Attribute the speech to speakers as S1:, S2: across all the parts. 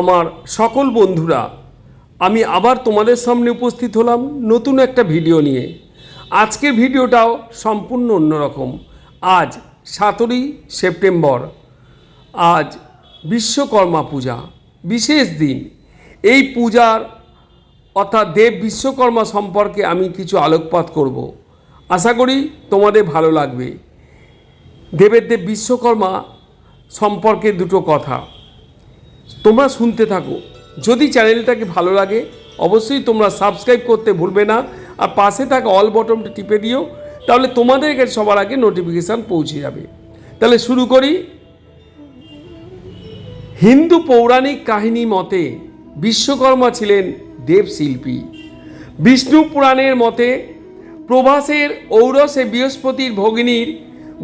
S1: আমার সকল বন্ধুরা, আমি আবার তোমাদের সামনে উপস্থিত হলাম নতুন একটা ভিডিও নিয়ে। আজকের ভিডিওটাও সম্পূর্ণ অন্যরকম। আজ সতেরোই সেপ্টেম্বর, আজ বিশ্বকর্মা পূজা, বিশেষ দিন। এই পূজার, অর্থাৎ দেব বিশ্বকর্মা সম্পর্কে আমি কিছু আলোকপাত করব। আশা করি তোমাদের ভালো লাগবে। দেবের দেব বিশ্বকর্মা সম্পর্কে দুটো কথা। তোমরা শুনতে থাকো। যদি চ্যানেলটাকে ভালো লাগে, অবশ্যই তোমরা সাবস্ক্রাইব করতে ভুলবে না আর পাশে থাকা অল বটনটি টিপে দিও, তাহলে তোমাদের কাছে সবার আগে নোটিফিকেশান পৌঁছে যাবে। তাহলে শুরু করি। হিন্দু পৌরাণিক কাহিনী মতে বিশ্বকর্মা ছিলেন দেবশিল্পী। বিষ্ণু পুরাণের মতে প্রভাসের ঔরসে বৃহস্পতির ভগিনীর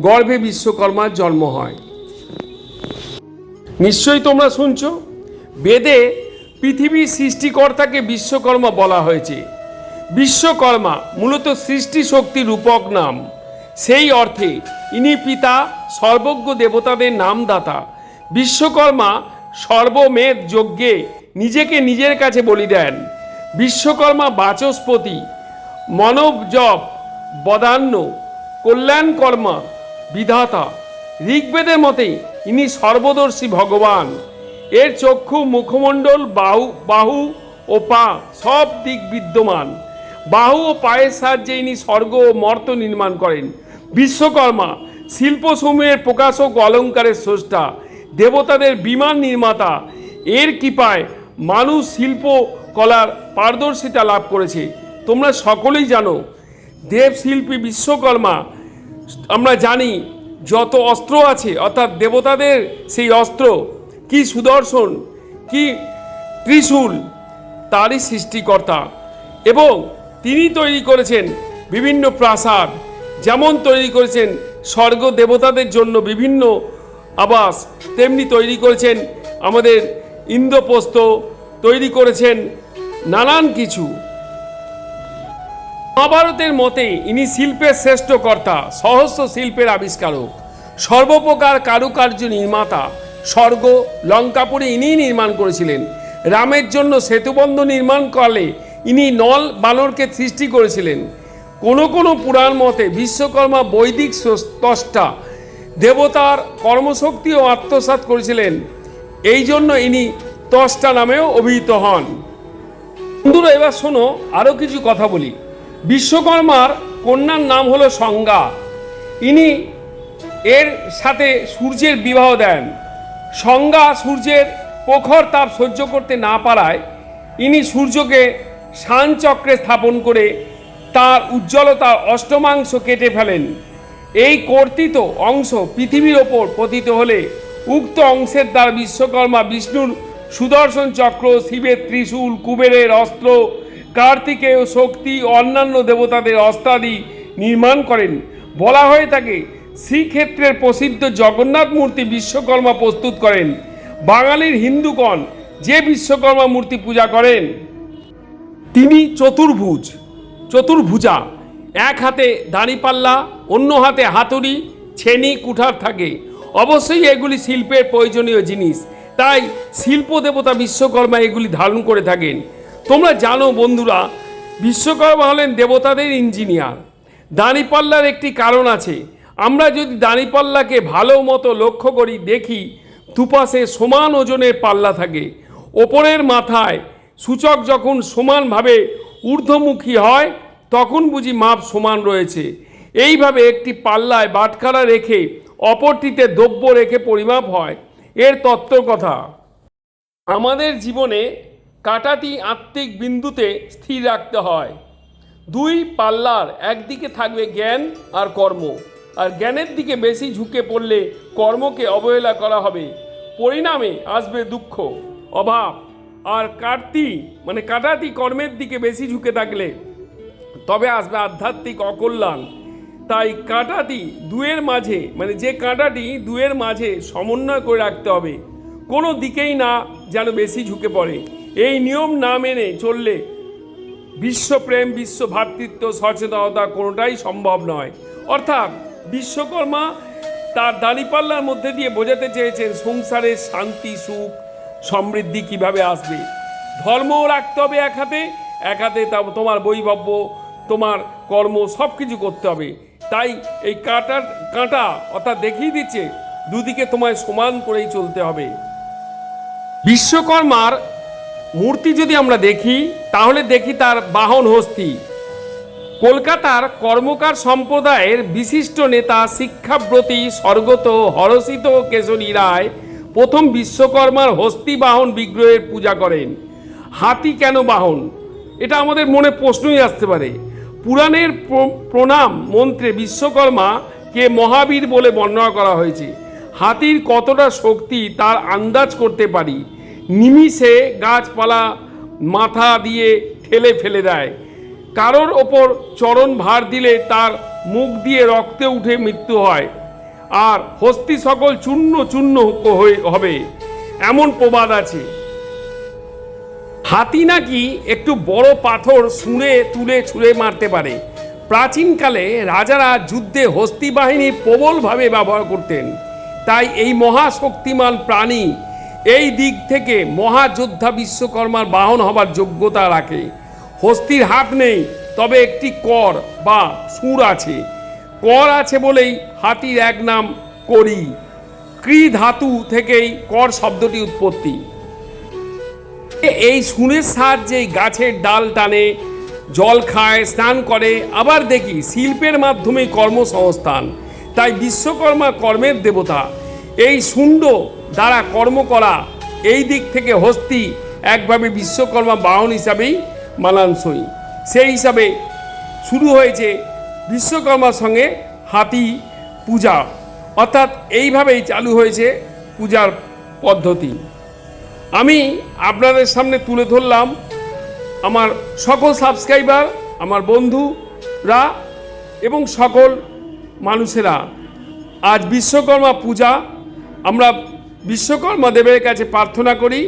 S1: গর্ভে বিশ্বকর্মার জন্ম হয়। নিশ্চয়ই তোমরা শুনছ? বেদে পৃথিবীর সৃষ্টিকর্তাকে বিশ্বকর্মা বলা হয়েছে। বিশ্বকর্মা মূলত সৃষ্টি শক্তির রূপক নাম। সেই অর্থে ইনি পিতা, সর্বজ্ঞ দেবতাদের নামদাতা। বিশ্বকর্মা সর্বমেদ যজ্ঞে নিজেকে নিজের কাছে বলি দেন। বিশ্বকর্মা বাচস্পতি মানব জপ বদান্য, কল্যাণকর্মা, বিধাতা। ঋগ্বেদের মতে, ইনি সর্বদর্শী ভগবান। এর চক্ষু মুখমণ্ডল, বাহু বাহু ও পা সব দিক বিদ্যমান। বাহু ও পায়ের সাহায্যে ইনি স্বর্গ ও মর্ত নির্মাণ করেন। বিশ্বকর্মা, শিল্পসমূহের প্রকাশক অলঙ্কারের স্রষ্টা, দেবতাদের বিমান নির্মাতা, এর কৃপায় মানুষ শিল্প কলার পারদর্শিতা লাভ করেছে। তোমরা সকলেই জানো, দেবশিল্পী বিশ্বকর্মা, আমরা জানি যত অস্ত্র আছে, অর্থাৎ দেবতাদের সেই অস্ত্র, কি সুদর্শন, কি ত্রিশূল, তারই সৃষ্টিকর্তা। এবং তিনি তৈরি করেছেন বিভিন্ন প্রাসাদ, যেমন তৈরি করেছেন স্বর্গ দেবতাদের জন্য বিভিন্ন আবাস, তেমনি তৈরি করেছেন আমাদের ইন্দ্রপ্রস্থ, তৈরি করেছেন নানান কিছু। মহাভারতের মতে ইনি শিল্পের শ্রেষ্ঠ কর্তা, সহস্র শিল্পের আবিষ্কারক। সর্বপ্রকার কারুকার্য নির্মাতা, স্বর্গ, লঙ্কাপুরে ইনিই নির্মাণ করেছিলেন। রামের জন্য সেতুবন্ধ নির্মাণ করলে ইনি নল বানরকে সৃষ্টি করেছিলেন। কোনো কোনো পুরাণ মতে বিশ্বকর্মা বৈদিক স্রষ্টা দেবতার কর্মশক্তিও আত্মসাৎ করেছিলেন। এই জন্য ইনি ত্বষ্টা নামেও অভিহিত হন। বন্ধুরা, এবার শোনো আরও কিছু কথা বলি। বিশ্বকর্মার কন্যার নাম হলো সংজ্ঞা। ইনি এর সাথে সূর্যের বিবাহ দেন। সংজ্ঞা সূর্যের প্রখর তাপ সহ্য করতে না পারায় ইনি সূর্যকে শান চক্রে স্থাপন করে তার উজ্জ্বলতার অষ্টমাংশ কেটে ফেলেন। এই কর্তিত অংশ পৃথিবীর ওপর পতিত হলে উক্ত অংশের দ্বারা বিশ্বকর্মা বিষ্ণুর সুদর্শন চক্র, শিবের ত্রিশূল, কুবেরের অস্ত্র কার্তিকেয় শক্তি অন্যান্য দেবতাদের অস্ত্রাদি নির্মাণ করেন। বলা হয়ে থাকে শ্রীক্ষেত্রের প্রসিদ্ধ জগন্নাথ মূর্তি বিশ্বকর্মা প্রস্তুত করেন। বাঙালির হিন্দুগণ যে বিশ্বকর্মা মূর্তি পূজা করেন, তিনি চতুর্ভুজ, চতুর্ভুজা। এক হাতে দাঁড়িপাল্লা, অন্য হাতে হাতুড়ি, ছেনি, কুঠার থাকে। অবশ্যই এগুলি শিল্পের প্রয়োজনীয় জিনিস। তাই শিল্প দেবতা বিশ্বকর্মা এগুলি ধারণ করে থাকেন। তোমরা জানো বন্ধুরা, বিশ্বকর্মা হলেন দেবতাদের ইঞ্জিনিয়ার। দাঁড়িপাল্লার একটি কারণ আছে। আমরা যদি দাঁড়িপাল্লাকে ভালো মতো লক্ষ্য করি, দেখি দুপাশে সমান ওজনের পাল্লা থাকে। ওপরের মাথায় সূচক যখন সমানভাবে ঊর্ধ্বমুখী হয়, তখন বুঝি মাপ সমান রয়েছে। এইভাবে একটি পাল্লায় বাটখারা রেখে অপরটিতে দ্রব্য রেখে পরিমাপ হয়। এর তত্ত্ব কথা, আমাদের জীবনে কাটাটি আত্মিক বিন্দুতে স্থির রাখতে হয়। দুই পাল্লার একদিকে থাকবে জ্ঞান আর কর্ম, আর জ্ঞানের দিকে বেশি ঝুঁকে পড়লে কর্মকে অবহেলা করা হবে। পরিণামে আসবে দুঃখ, অভাব, আর কাটতি মানে কাটাতি কর্মের দিকে বেশি ঝুঁকে থাকলে। তবে আসবে আধ্যাত্মিক অকল্যাণ, তাই কাঁটাটি দুয়ের মাঝে মানে যে কাঁটাটি দুয়ের মাঝে সমন্বয় করে রাখতে হবে, কোনো দিকেই না যেন বেশি ঝুঁকে পড়ে। এই নিয়ম না মেনে চললে বিশ্বপ্রেম বিশ্ব ভ্রাতৃত্ব সচেতনতা কোনোটাই সম্ভব নয়। অর্থাৎ বিশ্বকর্মা তার দাঁড়িপাল্লার মধ্যে দিয়ে বোঝাতে চেয়েছেন সংসারের শান্তি, সুখ, সমৃদ্ধি কীভাবে আসবে। ধর্মও রাখতে হবে এক হাতে এক হাতে তা তোমার বৈভব্য তোমার কর্ম সব কিছু করতে হবে। তাই এই কাঁটার, কাঁটা অর্থাৎ দেখিয়ে দিচ্ছে, দুদিকে তোমায় সমান করেই চলতে হবে। বিশ্বকর্মার মূর্তি যদি আমরা দেখি, তাহলে দেখি তার বাহন হস্তি। কলকাতার কর্মকার সম্প্রদায়ের বিশিষ্ট নেতা, শিক্ষাব্রতী, স্বর্গত হরষিত কেশরী রায় প্রথম বিশ্বকর্মার হস্তি বাহন বিগ্রহের পূজা করেন। হাতি কেন বাহন? এটা আমাদের মনে প্রশ্নই আসতে পারে। পুরাণের প্র- প্রণাম মন্ত্রে বিশ্বকর্মা কে মহাবীর বলে বর্ণনা করা হয়েছে। হাতির কতটা শক্তি তার আন্দাজ করতে পারি। নিমিষে গাছপালা মাথা দিয়ে ঠেলে ফেলে দেয়। কারোর ওপর চরণ ভার দিলে তার মুখ দিয়ে রক্তে উঠে মৃত্যু হয়। আর হস্তি সকল চূর্ণ চূর্ণ হয়ে- হবে। এমন প্রবাদ আছে। হাতি নাকি একটু বড় পাথর শুঁড়ে তুলে ছুঁড়ে মারতে পারে। প্রাচীনকালে রাজারা যুদ্ধে হস্তি বাহিনী প্রবলভাবে ব্যবহার করতেন। তাই এই মহাশক্তিমান প্রাণী এই দিক থেকে মহাযোদ্ধা বিশ্বকর্মার বাহন হবার যোগ্যতা রাখে। হস্তির হাত নেই, তবে একটি কর বা সুর আছে। কর আছে বলেই হাতির এক নাম করি। ক্রি ধাতু থেকেই কর শব্দটি উৎপত্তি। এই সুনের সাহায্যে গাছের ডাল টানে, জল খায়, স্নান করে, আবার দেখি শিল্পের মাধ্যমে কর্মসংস্থান। তাই বিশ্বকর্মা কর্মের দেবতা। এই শুণ্ড দ্বারা কর্ম করা। এই দিক থেকে হস্তি একভাবে বিশ্বকর্মা বাহন হিসাবেই মানানসই। সেই হিসাবে শুরু হয়েছে বিশ্বকর্মার সঙ্গে হাতি পূজা। অর্থাৎ এইভাবেই চালু হয়েছে পূজার পদ্ধতি। আমি আপনাদের সামনে তুলে ধরলাম আমার সকল সাবস্ক্রাইবার, আমার বন্ধুরা এবং সকল মানুষেরা। আজ বিশ্বকর্মা পূজা আমরা বিশ্বকর্মা দেবের কাছে প্রার্থনা করি,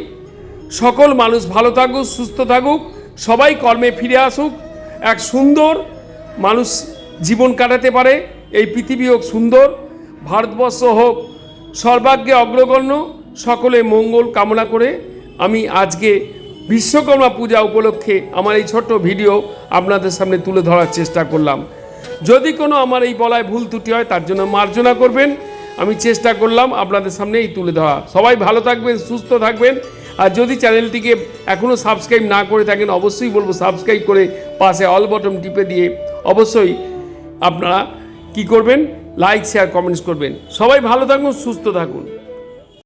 S1: সকল মানুষ ভালো থাকুক, সুস্থ থাকুক, সবাই কর্মে ফিরে আসুক। এক সুন্দর মানুষ জীবন কাটাতে পারে, এই পৃথিবী হোক সুন্দর, ভারতবর্ষ হোক সর্বাগ্যে অগ্রগণ্য, সকলে মঙ্গল কামনা করে আমি আজকে বিশ্বকর্মা পূজা উপলক্ষে আমার এই ছোট্ট ভিডিও আপনাদের সামনে তুলে ধরার চেষ্টা করলাম। যদি কোনো আমার এই বলায় ভুল ত্রুটি হয়, তার জন্য মার্জনা করবেন। আমি চেষ্টা করলাম আপনাদের সামনে এই তুলে ধরা। সবাই ভালো থাকবেন, সুস্থ থাকবেন। আর যদি চ্যানেলটিকে এখনও সাবস্ক্রাইব না করে থাকেন, অবশ্যই বলব সাবস্ক্রাইব করে পাশে অল বটম টিপে দিয়ে অবশ্যই আপনারা কি করবেন? লাইক শেয়ার কমেন্টস করবেন। সবাই ভালো থাকুন, সুস্থ থাকুন।